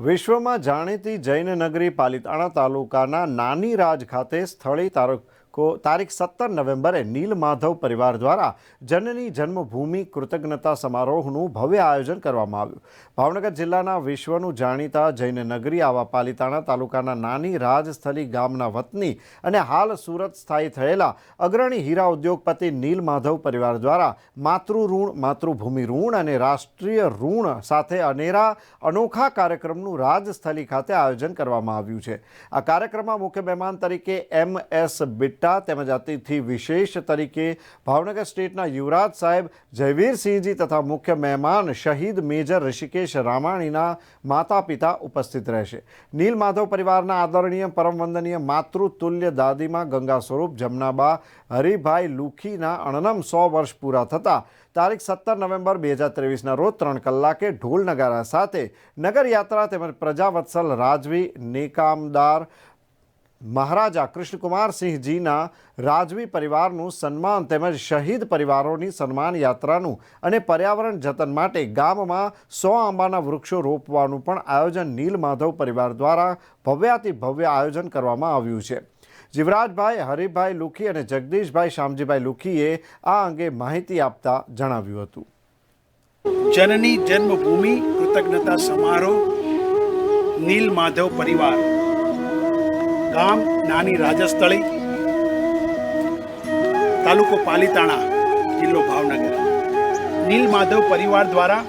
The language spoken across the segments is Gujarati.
વિશ્વમાં જાણીતી જૈન નગરી પાલિતાણા તાલુકાના નાની રાજ ખાતે સ્થળી તારીખો તારીખ સત્તર નવેમ્બરે નીલમાધવ પરિવાર દ્વારા જનની જન્મભૂમિ કૃતજ્ઞતા સમારોહનું ભવ્ય આયોજન કરવામાં આવ્યું. ભાવનગર જિલ્લાના વિશ્વનું જાણીતા જૈન નગરી આવા પાલિતાણા તાલુકાના નાની રાજસ્થલી ગામના વતની અને હાલ સુરત સ્થાયી થયેલા અગ્રણી હીરા ઉદ્યોગપતિ નીલમાધવ પરિવાર દ્વારા માતૃઋણ, માતૃભૂમિ ઋણ અને રાષ્ટ્રીય ઋણ સાથે અનેરા અનોખા કાર્યક્રમનું રાજસ્થલી ખાતે આયોજન કરવામાં આવ્યું છે. આ કાર્યક્રમમાં મુખ્ય મહેમાન તરીકે એમ એસ બિટ્ટા તેમજ અતિથિ વિશેષ તરીકે ભાવનગર સ્ટેટના યુવરાજ સાહેબ જયવીરસિંહજી તથા મુખ્ય મહેમાન શહીદ મેજર ઋષિકેશ રામાણીના માતા પિતા ઉપસ્થિત રહેશે. નીલ માધવ પરિવારના આદરણીય, પરમવંદનીય, માતૃતુલ્ય દાદીમાં ગંગા સ્વરૂપ જમનાબા હરિભાઈ લુખીના અણનમ સો વર્ષ પૂરા થતાં તારીખ સત્તર નવેમ્બર બે હજાર ત્રેવીસના રોજ ત્રણ કલાકે ઢોલ નગારા સાથે નગરયાત્રા તેમજ પ્રજાવત્સલ રાજવી, નેકામદાર મહારાજા કૃષ્ણકુમારસિંહજીના રાજવી પરિવારનું સન્માન તેમજ શહીદ પરિવારોની સન્માન યાત્રાનું અને પર્યાવરણ જતન માટે ગામમાં સો આંબાના વૃક્ષો રોપવાનું પણ આયોજન નીલમાધવ પરિવાર દ્વારા ભવ્યાતિ ભવ્ય આયોજન કરવામાં આવ્યું છે. જીવરાજભાઈ, હરિભાઈ લુખી અને જગદીશભાઈ શામજીભાઈ લુખીએ આ અંગે માહિતી આપતા જણાવ્યું હતું. જનની જન્મભૂમિ, કૃતજ્ઞતા સમારોહ, નીલ માધવ પરિવાર. ગામ, નાની રાજસ્થળી, તાલુકો પાલીતાણા, જિલ્લો ભાવનગર. નીલ માધવ પરિવાર દ્વારા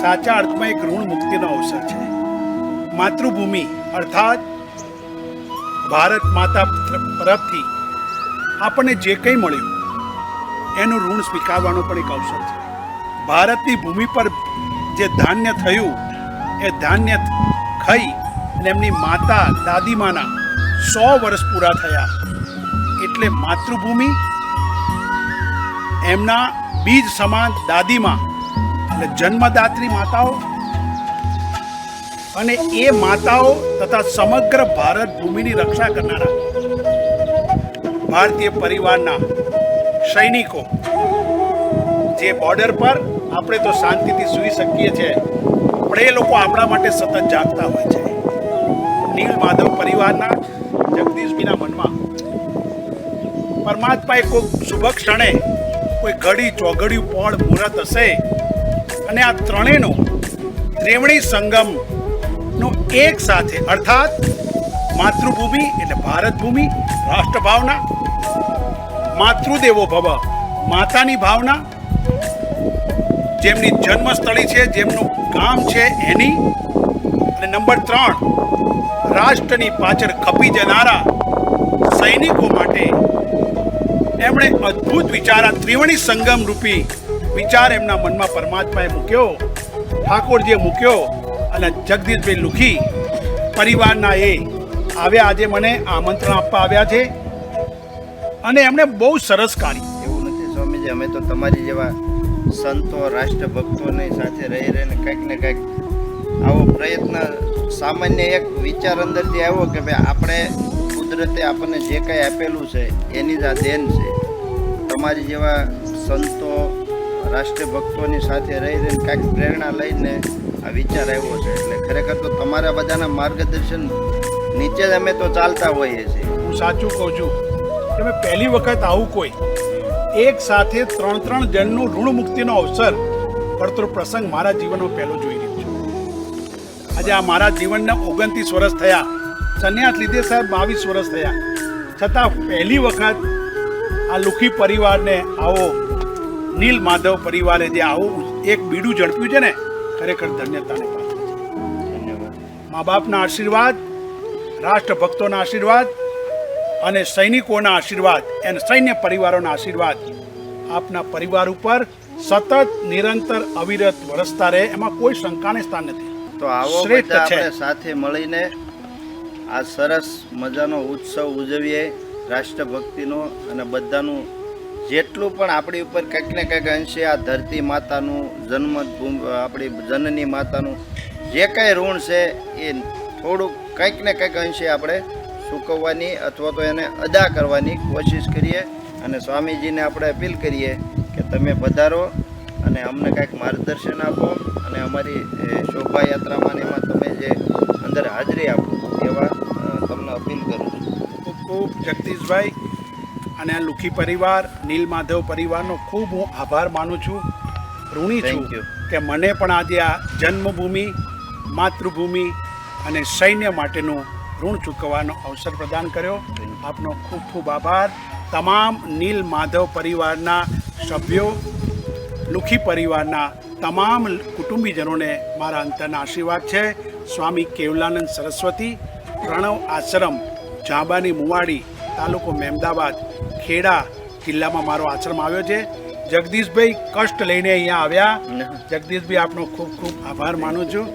સાચા અર્થમાં એક ઋણ મુક્તિનો અવસર છે. માતૃભૂમિ, અર્થાત ભારત માતા તરફથી આપણને જે કંઈ મળ્યું, એનું ઋણ સ્વીકારવાનો પણ એક અવસર છે. ભારતની ભૂમિ પર જે ધાન્ય થયું, એ ધાન્ય ખાઈ અને એમની માતા દાદીમાના સો વર્ષ પૂરા થયા. એટલે માતૃભૂમિ, એમના બીજ સમાન દાદીમાં એટલે જન્મદાત્રી માતાઓ અને એ માતાઓ તથા સમગ્ર ભારત ભૂમિની રક્ષા કરનારા ભારતીય પરિવારના સૈનિકો, જે બોર્ડર પર આપણે તો શાંતિથી સૂઈ શકીએ છીએ. પણ એ લોકો આપણા માટે સતત જાગતા હોય છે. નીલ માધવ પરિવારના જગદીશજીના મનમાં. પરમાત્માએ કોઈ શુભ ક્ષણે, કોઈ ઘડી ચોઘડ્યું પણ મુહૂર્ત હશે અને આ ત્રણેયનો ત્રેવણી સંગમનો એક સાથે, અર્થાત માતૃભૂમિ એટલે ભારત ભૂમિ રાષ્ટ્રભાવના, માતૃદેવો ભવ, માતાની ભાવના, જેમની જન્મસ્થળી છે, જેમનું ગામ છે એની, અને નંબર ત્રણ રાષ્ટ્રની પાછળ ખપી જનારા સૈનિકો માટે એમણે અદ્ભુત વિચાર, આ ત્રિવેણી સંગમ રૂપી વિચાર એમના મનમાં પરમાત્માએ મૂક્યો, ઠાકોરજીએ મૂક્યો અને જગદીશભાઈ લુખી પરિવારના એ આવ્યા આજે મને આમંત્રણ આપવા આવ્યા છે. અને એમણે બહુ સરસ કાર્ય એવું નથી સ્વામીજી, અમે તો તમારી જેવા સંતો, રાષ્ટ્રભક્તોની સાથે રહી રહીને કંઈક ને કંઈક આવો પ્રયત્ન સામાન્ય એક વિચાર અંદરથી આવ્યો કે ભાઈ, આપણે કુદરતે આપણને જે કંઈ આપેલું છે, એની જ આ દેન છે. તમારી જેવા સંતો રાષ્ટ્રભક્તોની સાથે રહી રહીને કાંઈક પ્રેરણા લઈને આ વિચાર આવ્યો છે. એટલે ખરેખર તો તમારા બધાના માર્ગદર્શન નીચે જ અમે તો ચાલતા હોઈએ છીએ. હું સાચું કહું છું કે મેં પહેલી વખત આવું કોઈ. એક સાથે ત્રણ ત્રણ જણનું ઋણ મુક્તિનો અવસર પડતો પ્રસંગ મારા જીવનમાં પહેલો જોઈ રહ્યો છું. આજે આ મારા જીવનના ઓગણત્રીસ વર્ષ થયા. સંન્યાસ લીધે સાહેબ બાવીસ વર્ષ થયા. છતાં પહેલી વખત આ લુખી પરિવારને આવો, નીલ માધવ પરિવારે જે આવું એક બીડું ઝડપ્યું છે ને, ખરેખર ધન્યતાને પાત્ર મા બાપના આશીર્વાદ, રાષ્ટ્રભક્તોના આશીર્વાદ અને સૈનિકોના આશીર્વાદ અને સૈન્ય પરિવારોના આશીર્વાદ આપના પરિવાર ઉપર સતત નિરંતર અવિરત વરસતા રહે, એમાં કોઈ શંકાને સ્થાન નથી. તો આવો બધા આપણે સાથે મળીને આ સરસ મજાનો ઉત્સવ ઉજવીએ રાષ્ટ્રભક્તિનો અને બધાનું જેટલું પણ આપણી ઉપર કંઈક ને કંઈક અંશે આ ધરતી માતાનું જન્મ આપણી જનની માતાનું જે કાંઈ ઋણ છે એ થોડુંક કંઈક ને કંઈક અંશે આપણે ચૂકવવાની અથવા તો એને અદા કરવાની કોશિશ કરીએ અને સ્વામીજીને આપણે અપીલ કરીએ કે તમે પધારો અને અમને કાંઈક માર્ગદર્શન આપો અને અમારી શોભાયાત્રામાં એમાં તમે જે અંદર હાજરી આપો એવા તમને અપીલ કરું છું. ખૂબ ખૂબ જગદીશભાઈ અને આ લુખી પરિવાર નીલ માધવ પરિવારનો ખૂબ હું આભાર માનું છું ઋણી છું કે મને પણ આજે આ જન્મભૂમિ માતૃભૂમિ અને સૈન્ય માટેનું ઋણ ચૂકવવાનો અવસર પ્રદાન કર્યો. આપનો ખૂબ ખૂબ આભાર. તમામ નીલ માધવ પરિવારના સભ્યો લુખી પરિવારના તમામ કુટુંબીજનોને મારા અંતરના આશીર્વાદ છે. સ્વામી કેવલાનંદ સરસ્વતી પ્રણવ આશ્રમ જાંબાની મુવાડી તાલુકો મહેમદાબાદ ખેડા જિલ્લામાં મારો આશ્રમ આવ્યો છે. જગદીશભાઈ કષ્ટ લઈને અહીંયા આવ્યા. જગદીશભાઈ આપનો ખૂબ ખૂબ આભાર માનું છું.